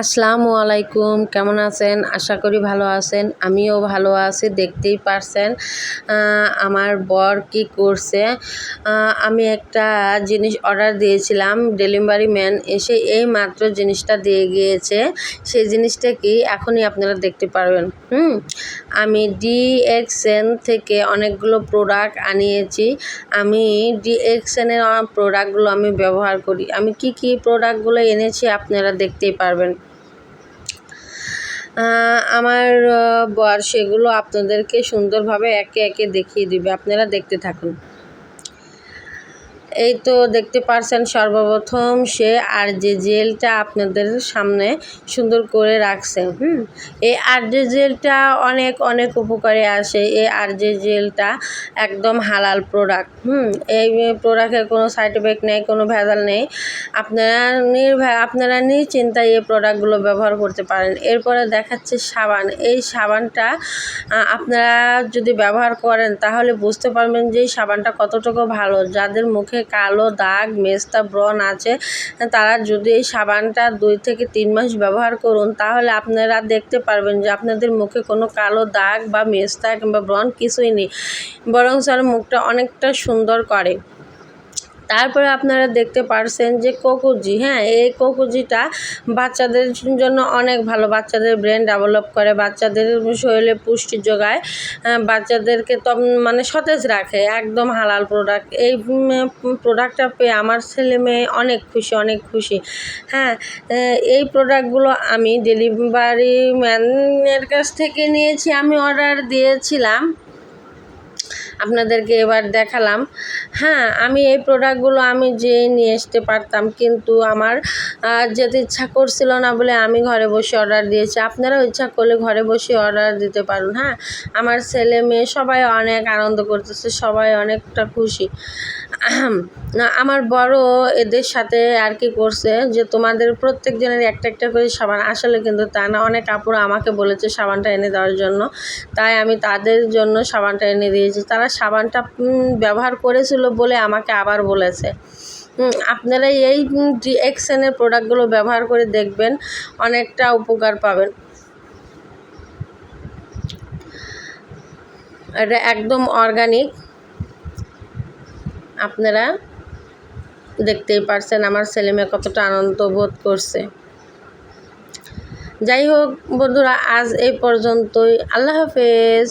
আসসালামু আলাইকুম, কেমন আছেন? আশা করি ভালো আছেন, আমিও ভালো আছি, দেখতেই পারছেন আমার বর কি করছে। আমি একটা জিনিস অর্ডার দিয়েছিলাম ডেলিভারি ম্যান এসে এই মাত্র জিনিসটা দিয়ে গিয়েছে। সেই জিনিসটা কি এখনই আপনারা দেখতে পারবেন। হুম, আমি ডিএক্সএন থেকে অনেকগুলো প্রোডাক্ট আনিয়েছি। আমি ডিএক্সএনের প্রোডাক্টগুলো আমি ব্যবহার করি। আমি কি কি প্রোডাক্টগুলো এনেছি আপনারা দেখতেই পারবেন। আমার বর সেগুলো আপনাদেরকে সুন্দরভাবে একে একে দেখিয়ে দিবে। আপনারা দেখতে থাকুন। এই তো দেখতে পারছেন সর্বপ্রথম সে আর যে জেলটা আপনাদের সামনে সুন্দর করে রাখছে, হুম? এই আর যে জেলটা অনেক অনেক উপকারে আসে। এই আর যে জেলটা একদম হালাল প্রোডাক্ট হুম? এই প্রোডাক্টের কোনো সাইড এফেক্ট নেই, কোনো ভেজাল নেই। আপনারা নির্ভা, আপনারা নিশ্চিন্তায় এই প্রোডাক্টগুলো ব্যবহার করতে পারেন। এরপরে দেখাচ্ছে সাবান। এই সাবানটা আপনারা যদি ব্যবহার করেন তাহলে বুঝতে পারবেন যে সাবানটা কতটুকু ভালো। যাদের মুখে কালো দাগ মেস্তা ব্রণ আছে। তারা যদি এই সাবানটা দুই থেকে তিন মাস ব্যবহার করুন, তাহলে আপনারা দেখতে পারবেন যে আপনাদের মুখে কোনো কালো দাগ বা মেস্তা কিংবা ব্রণ কিছুই নেই। বরং স্যার মুখটা অনেকটা সুন্দর করে। তারপরে আপনারা দেখতে পারছেন যে কোকুজি হ্যাঁ এই কোকুজিটা বাচ্চাদের জন্য অনেক ভালো। বাচ্চাদের ব্রেন ডেভেলপ করে, বাচ্চাদের শরীরে পুষ্টি যোগায় বাচ্চাদেরকে তো মানে সতেজ রাখে, একদম হালাল প্রোডাক্ট এই প্রোডাক্টটা পেয়ে আমার ছেলে মেয়ে অনেক খুশি অনেক খুশি। হ্যাঁ এই প্রোডাক্টগুলো আমি ডেলিভারি ম্যানের কাছ থেকে নিয়েছি, আমি অর্ডার দিয়েছিলাম। আপনাদেরকে এবার দেখালাম। হ্যাঁ আমি এই প্রোডাক্টগুলো আমি যেয়ে নিয়ে আসতে পারতাম কিন্তু আমার আহ, যেতে ইচ্ছা করছিল না বলে আমি ঘরে বসে অর্ডার দিয়েছি। আপনারাও ইচ্ছা করলে ঘরে বসে অর্ডার দিতে পারুন হ্যাঁ? আমার ছেলে মেয়ে সবাই অনেক আনন্দ করতেছে সবাই অনেকটা খুশি। আমার বড় এদের সাথে আর কি করছে যে তোমাদের প্রত্যেক জনের একটা একটা করে সাবান আসলে কিন্তু তা না অনেক কাপড় আমাকে বলেছে সাবানটা এনে দেওয়ার জন্য। তাই আমি তাদের জন্য সাবানটা এনে দিয়েছি। তারা সাবানটা ব্যবহার করেছিল বলে আমাকে আবার বলেছে। আপনারা এই ডিএক্সএনের প্রোডাক্টগুলো ব্যবহার করে দেখবেন, অনেকটা উপকার পাবেন। এটা একদম অর্গানিক আপনারা দেখতেই পারছেন আমার ছেলে মেয়ে কতটা আনন্দ বোধ করছে। যাই হোক বন্ধুরা, আজ এই পর্যন্তই। আল্লাহ হাফেজ।